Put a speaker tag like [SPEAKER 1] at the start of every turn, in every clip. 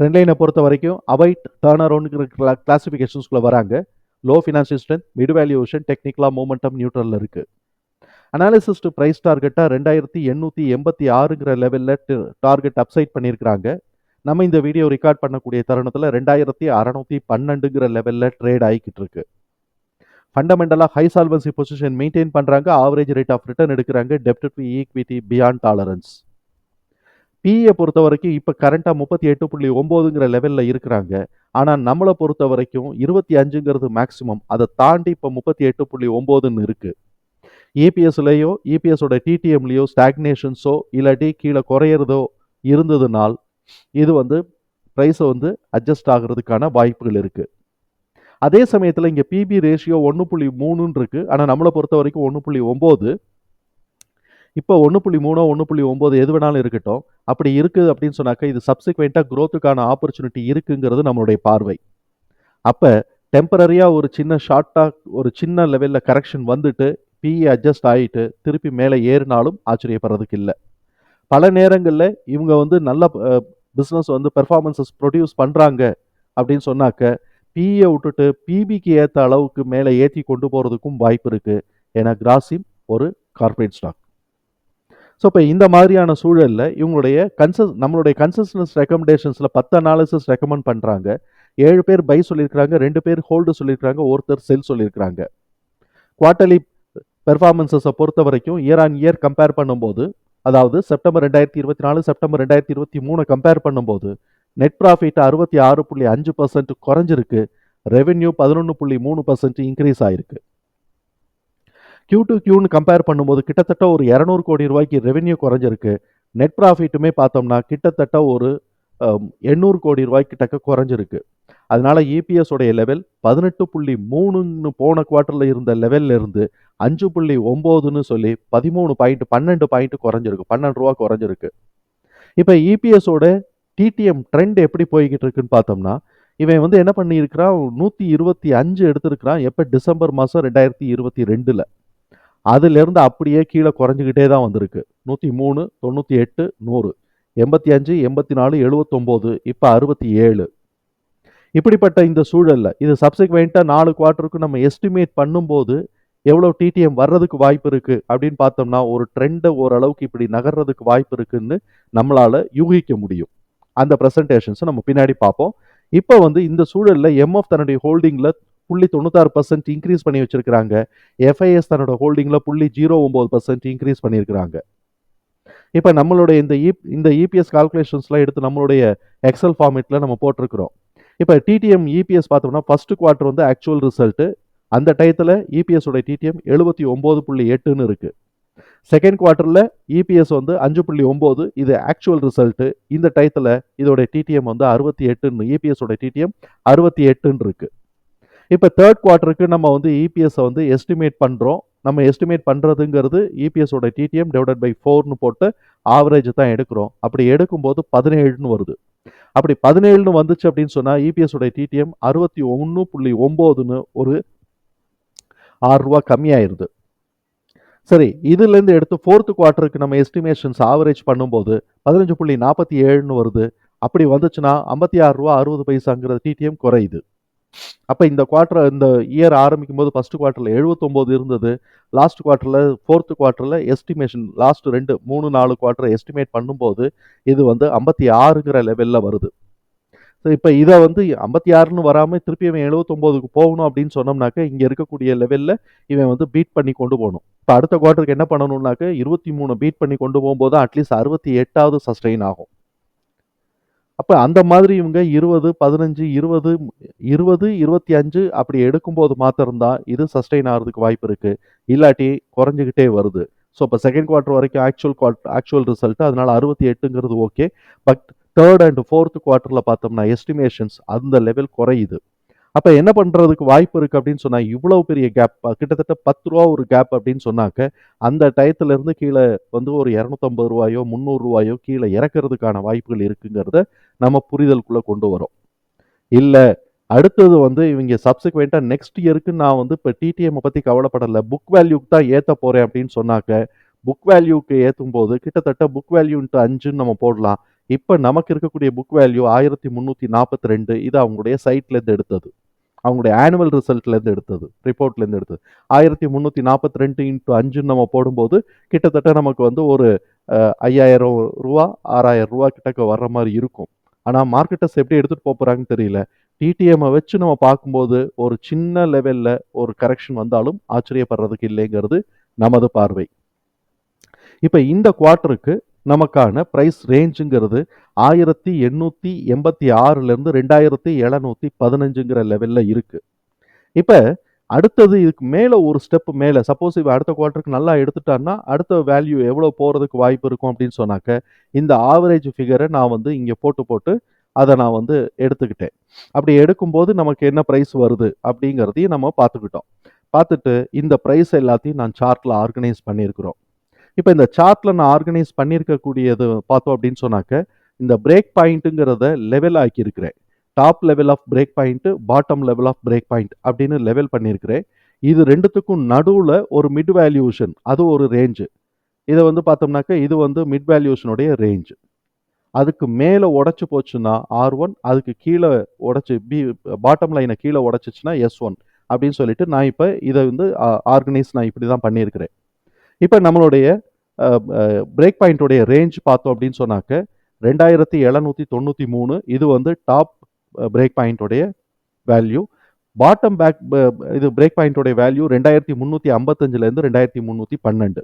[SPEAKER 1] Trend லைனை பொறுத்த வரைக்கும் அவைட் டேர்ன் அரௌண்டுங்கிற கிளாசிஃபிகேஷன்ஸ்குள்ளே வராங்க. Low financial strength mid valuation டெக்னிக்கலாக மூமெண்டம் நியூட்ரலில் இருக்குது அனாலிசிஸ்ட் ப்ரைஸ் டார்கெட்டாக ரெண்டாயிரத்தி எண்ணூற்றி எண்பத்தி ஆறுங்கிற லெவலில் டார்கெட் அப்சைட் பண்ணியிருக்கிறாங்க நம்ம இந்த வீடியோ ரெக்கார்ட் பண்ணக்கூடிய தருணத்தில் ரெண்டாயிரத்தி அறநூற்றி பன்னெண்டுங்கிற லெவலில் ட்ரேட் ஆகிக்கிட்டு இருக்கு. ஃபண்டமெண்டலாக ஹை சால்வன்சி பொசிஷன் மெயின்டைன் பண்ணுறாங்க ஆவரேஜ் ரேட் ஆஃப் ரிட்டர்ன் எடுக்கிறாங்க. டெப்ட் டு ஈக்விட்டி பியாண்ட் டாலரன்ஸ் பிஇயை பொறுத்த வரைக்கும் இப்போ கரண்ட்டாக முப்பத்தி எட்டு புள்ளி ஒம்போதுங்கிற லெவலில் இருக்கிறாங்க. ஆனால் நம்மளை பொறுத்த வரைக்கும் இருபத்தி அஞ்சுங்கிறது மேக்ஸிமம் அதை தாண்டி இப்போ முப்பத்தி எட்டு புள்ளி ஒம்போதுன்னு இருக்குது இபிஎஸ்லேயோ இபிஎஸோட டிடிஎம்லேயோ ஸ்டாக்னேஷன்ஸோ இல்லாட்டி கீழே குறையிறதோ இருந்ததுனால் இது வந்து ப்ரைஸை வந்து அட்ஜஸ்ட் ஆகிறதுக்கான வாய்ப்புகள் இருக்குது அதே சமயத்தில் இங்கே பிபி ரேஷியோ ஒன்று புள்ளி மூணுன்னு இருக்குது ஆனால் நம்மளை பொறுத்த வரைக்கும் ஒன்று புள்ளி ஒம்பது. இப்போ ஒன்று புள்ளி மூணோ ஒன்று புள்ளி ஒம்பது எது வேணாலும் இருக்கட்டும். அப்படி இருக்குது அப்படின்னு சொன்னாக்கா இது சப்சிக்வெண்ட்டாக க்ரோத்துக்கான ஆப்பர்ச்சுனிட்டி இருக்குங்கிறது நம்மளுடைய பார்வை. அப்போ டெம்பரரியாக ஒரு சின்ன ஷார்ட்டாக ஒரு சின்ன லெவலில் கரெக்ஷன் வந்துட்டு பிஇ அட்ஜஸ்ட் ஆகிட்டு திருப்பி மேலே ஏறினாலும் ஆச்சரியப்படுறதுக்கு இல்லை. பல நேரங்களில் இவங்க வந்து நல்ல பிஸ்னஸ் வந்து பெர்ஃபார்மன்ஸஸ் ப்ரொடியூஸ் பண்ணுறாங்க அப்படின்னு சொன்னாக்க பிஇயை விட்டுட்டு பிபிக்கு ஏற்ற அளவுக்கு மேலே ஏற்றி கொண்டு போகிறதுக்கும் வாய்ப்பு இருக்குது ஏன்னா கிராசிம் ஒரு கார்ப்பரேட் ஸ்டாக் ஸோ இப்போ இந்த மாதிரியான சூழலில் இவங்களுடைய கன்சஸ் நம்மளுடைய கன்சஸ்டன்ஸ் ரெக்கமெண்டேஷன்ஸில் பத்து அனாலிசிஸ் ரெக்கமெண்ட் பண்ணுறாங்க ஏழு பேர் பை சொல்லியிருக்கிறாங்க ரெண்டு பேர் ஹோல்டு சொல்லியிருக்கிறாங்க ஒருத்தர் செல் சொல்லியிருக்கிறாங்க. குவார்ட்டர்லி பெர்ஃபார்மன்ஸஸை பொறுத்த வரைக்கும் இயர் ஆன் இயர் கம்பேர் பண்ணும்போது அதாவது செப்டம்பர் ரெண்டாயிரத்தி இருபத்தி நாலு செப்டம்பர் ரெண்டாயிரத்தி இருபத்தி மூணு கம்பேர் பண்ணும்போது நெட் ப்ராஃபிட் அறுபத்தி ஆறு புள்ளி அஞ்சு பர்சன்ட் குறைஞ்சிருக்கு. ரெவென்யூ பதினொன்று புள்ளி மூணு பர்சன்ட் இன்க்ரீஸ் ஆயிருக்கு. கியூ டு கியூன்னு கம்பேர் பண்ணும்போது கிட்டத்தட்ட ஒரு இரநூறு கோடி ரூபாய்க்கு ரெவென்யூ குறைஞ்சிருக்கு. நெட் ப்ராஃபிட்டுமே பார்த்தோம்னா கிட்டத்தட்ட ஒரு எண்ணூறு கோடி ரூபாய்க்கு கிட்டக்க குறைஞ்சிருக்கு. அதனால இபிஎஸ் உடைய லெவல் பதினெட்டு புள்ளி மூணுன்னு போன குவார்ட்டரில் இருந்த லெவல்ல இருந்து அஞ்சு புள்ளி ஒம்போதுன்னு சொல்லி பதிமூணு பாயிண்ட் பன்னெண்டு பாயிண்ட் குறைஞ்சிருக்கு. பன்னெண்டு ரூபா குறைஞ்சிருக்கு. இப்போ இபிஎஸோட டிடிஎம் ட்ரெண்ட் எப்படி போய்கிட்டு இருக்குன்னு பார்த்தோம்னா இவன் வந்து என்ன பண்ணியிருக்கிறான்? நூற்றி இருபத்தி அஞ்சு எடுத்திருக்கிறான். எப்போ? டிசம்பர் மாதம் ரெண்டாயிரத்தி இருபத்தி ரெண்டில். அதுலேருந்து அப்படியே கீழே குறைஞ்சிக்கிட்டே தான் வந்திருக்கு. நூற்றி மூணு தொண்ணூற்றி எட்டு நூறு. எண்பத்தி அஞ்சு எண்பத்தி நாலு எழுபத்தொம்போது இப்போ அறுபத்தி ஏழு இப்படிப்பட்ட இந்த சூழலில் இது சப்சிக்வெண்ட்டாக நாலு குவார்ட்டருக்கு நம்ம எஸ்டிமேட் பண்ணும்போது எவ்வளோ டிடிஎம் வர்றதுக்கு வாய்ப்பு இருக்குது அப்படின்னு பார்த்தோம்னா ஒரு ட்ரெண்டை ஓரளவுக்கு இப்படி நகர்றதுக்கு வாய்ப்பு இருக்குன்னு நம்மளால் யூகிக்க முடியும். அந்த ப்ரெசன்டேஷன்ஸை நம்ம பின்னாடி பார்ப்போம். இப்போ வந்து இந்த சூழலில் எம்எஃப் தன்னுடைய ஹோல்டிங்கில் புள்ளி தொண்ணூத்தாறு பர்சன்ட் இன்க்ரீஸ் பண்ணி வச்சிருக்கிறாங்க. எஃப்ஐஎஸ் தன்னோட ஹோல்டிங்கில் புள்ளி ஜீரோ ஒம்பது பர்சன்ட் இன்க்ரீஸ் பண்ணியிருக்கிறாங்க. இப்போ நம்மளுடைய இந்த இ இந்த இபிஎஸ் கால்குலேஷன்ஸ்லாம் எடுத்து நம்மளுடைய எக்ஸல் ஃபார்மேட்டில் நம்ம போட்டிருக்கிறோம். இப்போ டிடிஎம் இபிஎஸ் பார்த்தோம்னா ஃபர்ஸ்ட் குவார்ட்டர் வந்து ஆக்சுவல் ரிசல்ட்டு அந்த டயத்தில் இபிஎஸோட டிடிஎம் எழுபத்தி ஒம்பது புள்ளி எட்டுன்னு இருக்குது செகண்ட் குவார்ட்டரில் இபிஎஸ் வந்து அஞ்சு புள்ளி ஒம்பது இது ஆக்சுவல் ரிசல்ட்டு இந்த டயத்தில் இதோட டிடிஎம் வந்து அறுபத்தி எட்டுன்னு இபிஎஸோட டிடிஎம் அறுபத்தி எட்டுன்னு இருக்குது இப்போ தேர்ட் குவார்ட்டருக்கு நம்ம வந்து இபிஎஸ்ஸை வந்து எஸ்டிமேட் பண்ணுறோம் நம்ம எஸ்டிமேட் பண்ணுறதுங்கிறது இபிஎஸோட டிடிஎம் டிவைடட் பை ஃபோர்னு போட்டு ஆவரேஜ் தான் எடுக்கிறோம். அப்படி எடுக்கும்போது பதினேழுன்னு வருது. அப்படி பதினேழுன்னு வந்துச்சு அப்படின்னு சொன்னால் இபிஎஸோட டிடிஎம் அறுபத்தி ஒன்று புள்ளி ஒம்போதுன்னு ஒரு ஆறு ரூபா கம்மியாயிருது. சரி இதுலேருந்து எடுத்து ஃபோர்த்து குவார்ட்டருக்கு நம்ம எஸ்டிமேஷன்ஸ் ஆவரேஜ் பண்ணும்போது பதினஞ்சு புள்ளி நாற்பத்தி ஏழுன்னு வருது. அப்படி வந்துச்சுன்னா ஐம்பத்தி ஆறு ரூபா அறுபது பைசாங்கிற டிடிஎம் குறையுது. அப்போ இந்த குவார்ட்டர் இந்த இயர் ஆரம்பிக்கும் போது ஃபர்ஸ்ட் குவார்ட்டரில் எழுபத்தொம்போது இருந்தது. லாஸ்ட் குவார்ட்டரில் ஃபோர்த்து குவார்ட்டரில் எஸ்டிமேஷன் லாஸ்ட் ரெண்டு மூணு நாலு குவார்ட்டரை எஸ்டிமேட் பண்ணும்போது இது வந்து ஐம்பத்தி ஆறுங்கிற லெவலில் வருது. ஸோ இப்போ இதை வந்து ஐம்பத்தி ஆறுன்னு வராமல் திருப்பி இவன் எழுபத்தொம்போதுக்கு போகணும் அப்படின்னு சொன்னோம்னாக்க இங்கே இருக்கக்கூடிய லெவலில் இவன் வந்து பீட் பண்ணி கொண்டு போகணும். இப்போ அடுத்த குவார்ட்டருக்கு என்ன பண்ணணும்னாக்க இருபத்தி மூணு பீட் பண்ணி கொண்டு போகும்போது அட்லீஸ்ட் அறுபத்தி எட்டாவது சஸ்டெயின் ஆகும். அப்போ அந்த மாதிரி இவங்க இருபது பதினஞ்சு இருபது இருபது இருபத்தி அஞ்சு அப்படி எடுக்கும்போது மாத்திரம்தான் இது சஸ்டெயின் ஆகிறதுக்கு வாய்ப்பு இருக்குது இல்லாட்டி குறைஞ்சிக்கிட்டே வருது. ஸோ இப்போ செகண்ட் குவார்ட்டர் வரைக்கும் ஆக்சுவல் குவார்ட் ஆக்சுவல் ரிசல்ட் அதனால அறுபத்தி எட்டுங்கிறது okay but third and fourth குவார்ட்டரில் பார்த்தோம்னா எஸ்டிமேஷன்ஸ் அந்த லெவல் குறையுது. அப்போ என்ன பண்ணுறதுக்கு வாய்ப்பு இருக்குது அப்படின்னு சொன்னால் இவ்வளோ பெரிய கேப் கிட்டத்தட்ட பத்து ரூபா ஒரு கேப் அப்படின்னு சொன்னாக்க அந்த டயத்துலேருந்து கீழே வந்து ஒரு இரநூத்தம்பது ரூபாயோ முந்நூறுரூவாயோ கீழே இறக்கிறதுக்கான வாய்ப்புகள் இருக்குங்கிறத நம்ம புரிதலுக்குள்ளே கொண்டு வரோம். இல்லை அடுத்தது வந்து இவங்க சப்சிக்வெண்ட்டாக நெக்ஸ்ட் இயருக்கு நான் வந்து இப்போ டிடிஎம்மை பற்றி கவலைப்படலை. புக் வேல்யூக்கு தான் ஏற்ற போகிறேன் அப்படின்னு சொன்னாக்க புக் வேல்யூக்கு ஏற்றும் போது கிட்டத்தட்ட புக் வேல்யூன்ட்டு அஞ்சுன்னு நம்ம போடலாம். இப்போ நமக்கு இருக்கக்கூடிய புக் வேல்யூ ஆயிரத்தி முந்நூற்றி நாற்பத்தி ரெண்டு இது அவங்களுடைய சைட்லேருந்து எடுத்தது. அவங்களுடைய ஆனுவல் ரிசல்ட்லேருந்து எடுத்தது ரிப்போர்ட்லேருந்து எடுத்தது. ஆயிரத்தி முந்நூற்றி நாற்பத்தி ரெண்டு இன்ட்டு அஞ்சுன்னு நம்ம போடும்போது கிட்டத்தட்ட நமக்கு வந்து ஒரு ஐயாயிரம் ரூபா ஆறாயிரம் ரூபா கிட்டக்க வர்ற மாதிரி இருக்கும். ஆனால் மார்க்கெட்டர்ஸ் எப்படி எடுத்துகிட்டு போக போகிறாங்கன்னு தெரியல. டிடிஎம்மை வச்சு நம்ம பார்க்கும்போது ஒரு சின்ன லெவலில் ஒரு கரெக்ஷன் வந்தாலும் ஆச்சரியப்படுறதுக்கு இல்லைங்கிறது நமது பார்வை. இப்போ இந்த குவார்ட்டருக்கு நமக்கான ப்ரைஸ் ரேஞ்சுங்கிறது ஆயிரத்தி எண்ணூற்றி எண்பத்தி ஆறுலேருந்து ரெண்டாயிரத்தி எழுநூற்றி பதினஞ்சுங்கிற லெவலில் இருக்குது இப்போ அடுத்தது இதுக்கு மேலே ஒரு ஸ்டெப் மேலே சப்போஸ் இவன் அடுத்த குவார்ட்டருக்கு நல்லா எடுத்துட்டான்னா அடுத்த வேல்யூ எவ்வளோ போகிறதுக்கு வாய்ப்பு இருக்கும் அப்படின்னு சொன்னாக்க இந்த ஆவரேஜ் ஃபிகரை நான் வந்து இங்கே போட்டு போட்டு அதை நான் வந்து எடுத்துக்கிட்டேன். அப்படி எடுக்கும்போது நமக்கு என்ன ப்ரைஸ் வருது அப்படிங்கிறதையும் நம்ம பார்த்துக்கிட்டோம். பார்த்துட்டு இந்த ப்ரைஸ் எல்லாத்தையும் நான் சார்ட்டில் ஆர்கனைஸ் பண்ணியிருக்கிறோம். இப்போ இந்த சார்ட்டில் நான் ஆர்கனைஸ் பண்ணியிருக்கக்கூடியது பார்த்தோம் அப்படின்னு சொன்னாக்க இந்த பிரேக் பாயிண்ட்டுங்கிறத level ஆக்கியிருக்கிறேன். Top level of break point bottom level of break point அப்படின்னு லெவல் பண்ணியிருக்கிறேன். இது ரெண்டுத்துக்கும் நடுவில் ஒரு மிட் வேல்யூஷன் அது ஒரு ரேஞ்சு இதை வந்து பார்த்தோம்னாக்க இது வந்து மிட் வேல்யூஷனுடைய ரேஞ்சு அதுக்கு மேலே உடச்சி போச்சுன்னா ஆர் ஒன் அதுக்கு கீழே உடச்சி பி பாட்டம் லைனை கீழே உடச்சிச்சுன்னா எஸ் ஒன் அப்படின்னு சொல்லிட்டு நான் இப்போ இதை வந்து ஆர்கனைஸ் நான் இப்படி தான் பண்ணியிருக்கிறேன். இப்போ நம்மளுடைய பிரேக் பாயிண்ட்டுடைய ரேஞ்ச் பார்த்தோம் அப்படின்னு சொன்னாக்க ரெண்டாயிரத்தி எழுநூற்றி தொண்ணூற்றி மூணு இது வந்து டாப் பிரேக் பாயிண்ட்டோடைய வேல்யூ பாட்டம் பேக் இது பிரேக் பாயிண்ட்டோடைய வேல்யூ ரெண்டாயிரத்தி முந்நூற்றி ஐம்பத்தஞ்சிலேருந்து ரெண்டாயிரத்தி முந்நூற்றி பன்னெண்டு.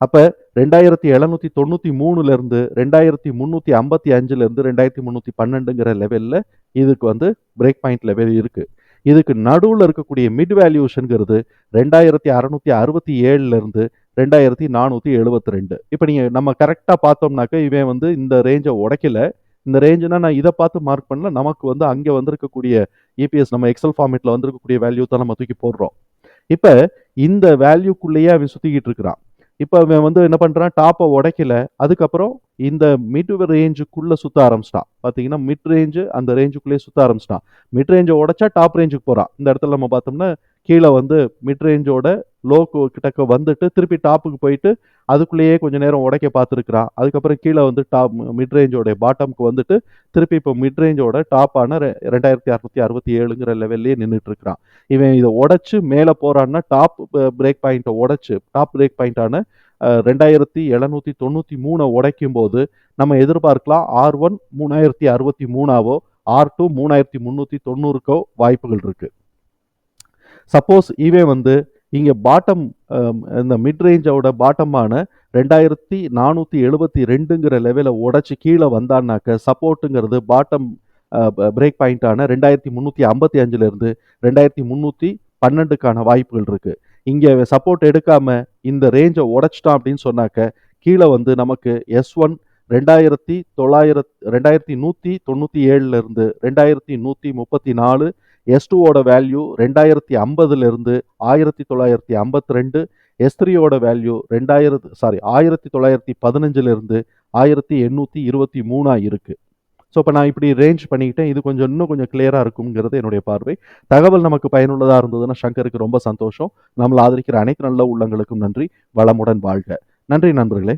[SPEAKER 1] அப்போ ரெண்டாயிரத்தி எழுநூற்றி தொண்ணூற்றி மூணுலேருந்து ரெண்டாயிரத்தி முந்நூற்றி ஐம்பத்தி அஞ்சுலேருந்து ரெண்டாயிரத்தி முந்நூற்றி பன்னெண்டுங்கிற லெவலில் இதுக்கு வந்து பிரேக் பாயிண்ட் லெவல் இருக்குது இதுக்கு நடுவில் இருக்கக்கூடிய மிட் வேல்யூஷனுங்கிறது ரெண்டாயிரத்தி அறநூற்றி அறுபத்தி ஏழுலேருந்து ரெண்டாயிரத்தி நானூற்றி எழுபத்தி ரெண்டு. இப்போ நீங்கள் நம்ம கரெக்டாக பார்த்தோம்னாக்க இவன் வந்து இந்த ரேஞ்சை உடைக்கல. இந்த ரேஞ்சுனா நான் இதை பார்த்து மார்க் பண்ணல. நமக்கு வந்து அங்கே வந்திருக்கக்கூடிய இபிஎஸ் நம்ம எக்ஸல் ஃபார்மேட்டில் வந்திருக்கக்கூடிய வேல்யூ தான் நம்ம தூக்கி போடுறோம். இப்போ இந்த வேல்யூக்குள்ளேயே அவன் சுற்றிக்கிட்டு இருக்கிறான். இப்போ அவன் வந்து என்ன பண்ணுறான் டாப்பை உடைக்கல. அதுக்கப்புறம் இந்த மிட் ரேஞ்சுக்குள்ளே சுற்ற ஆரம்பிச்சிட்டான். பார்த்தீங்கன்னா மிட் ரேஞ்சு அந்த ரேஞ்சுக்குள்ளேயே சுற்ற ஆரம்பிச்சிட்டான். மிட் ரேஞ்சை உடைச்சா டாப் ரேஞ்சுக்கு போகிறான் இந்த இடத்துல நம்ம பார்த்தோம்னா கீழே வந்து மிட் ரேஞ்சோட லோக்கு கிட்டக்க வந்துட்டு திருப்பி டாப்புக்கு போயிட்டு அதுக்குள்ளேயே கொஞ்ச நேரம் உடைக்க பார்த்துருக்குறான் அதுக்கப்புறம் கீழே வந்து டாப் மிட் ரேஞ்சோட பாட்டம்க்கு வந்துட்டு திருப்பி இப்போ மிட் ரேஞ்சோட டாப்பான ரெ ரெண்டாயிரத்தி அறுநூத்தி அறுபத்தி ஏழுங்கிற லெவல்லே நின்றுட்டு இருக்கிறான் இவன் இதை உடச்சு மேலே போகிறான்னா டாப் பிரேக் பாயிண்ட்டை உடச்சு டாப் பிரேக் பாயிண்டான ரெண்டாயிரத்தி எழுநூத்தி தொண்ணூற்றி மூணை உடைக்கும் போது நம்ம எதிர்பார்க்கலாம் ஆர் ஒன் மூணாயிரத்தி அறுபத்தி மூணாவோ ஆர் டூ மூணாயிரத்தி முந்நூற்றி தொண்ணூறுக்கோ வாய்ப்புகள் இருக்குது சப்போஸ் இவன் வந்து இங்கே பாட்டம் um, இந்த மிட் ரேஞ்சோட பாட்டமான ரெண்டாயிரத்தி நானூற்றி எழுபத்தி ரெண்டுங்கிற லெவலை உடச்சி கீழே வந்தான்னாக்க சப்போர்ட்டுங்கிறது பாட்டம் பிரேக் பாயிண்ட்டான ரெண்டாயிரத்தி முந்நூற்றி ஐம்பத்தி அஞ்சுலேருந்து ரெண்டாயிரத்தி முந்நூற்றி பன்னெண்டுக்கான வாய்ப்புகள் இருக்குது இங்கே சப்போர்ட் எடுக்காமல் இந்த ரேஞ்சை உடைச்சிட்டான் அப்படின்னு சொன்னாக்க கீழே வந்து நமக்கு எஸ் ஒன் ரெண்டாயிரத்தி தொள்ளாயிரத் ரெண்டாயிரத்தி நூற்றி தொண்ணூற்றி ஏழுலேருந்து ரெண்டாயிரத்தி நூற்றி முப்பத்தி நாலு எஸ் டூவோட வேல்யூ ரெண்டாயிரத்தி ஐம்பதுலேருந்து ஆயிரத்தி தொள்ளாயிரத்தி ஐம்பத்தி ரெண்டு எஸ் த்ரீயோட வேல்யூ ரெண்டாயிரத்து சாரி ஆயிரத்தி தொள்ளாயிரத்தி பதினஞ்சுலேருந்து ஆயிரத்தி எண்ணூற்றி இருபத்தி மூணாக இருக்குது ஸோ இப்போ நான் இப்படி ரேஞ்ச் பண்ணிக்கிட்டேன். இது கொஞ்சம் இன்னும் கொஞ்சம் கிளியராக இருக்குங்கிறது என்னுடைய பார்வை. தகவல் நமக்கு பயனுள்ளதாக இருந்ததுன்னா சங்கருக்கு ரொம்ப சந்தோஷம். நம்மளை ஆதரிக்கிற அனைத்து நல்ல உள்ளங்களுக்கும் நன்றி. வளமுடன் வாழ்க. நன்றி நண்பர்களே.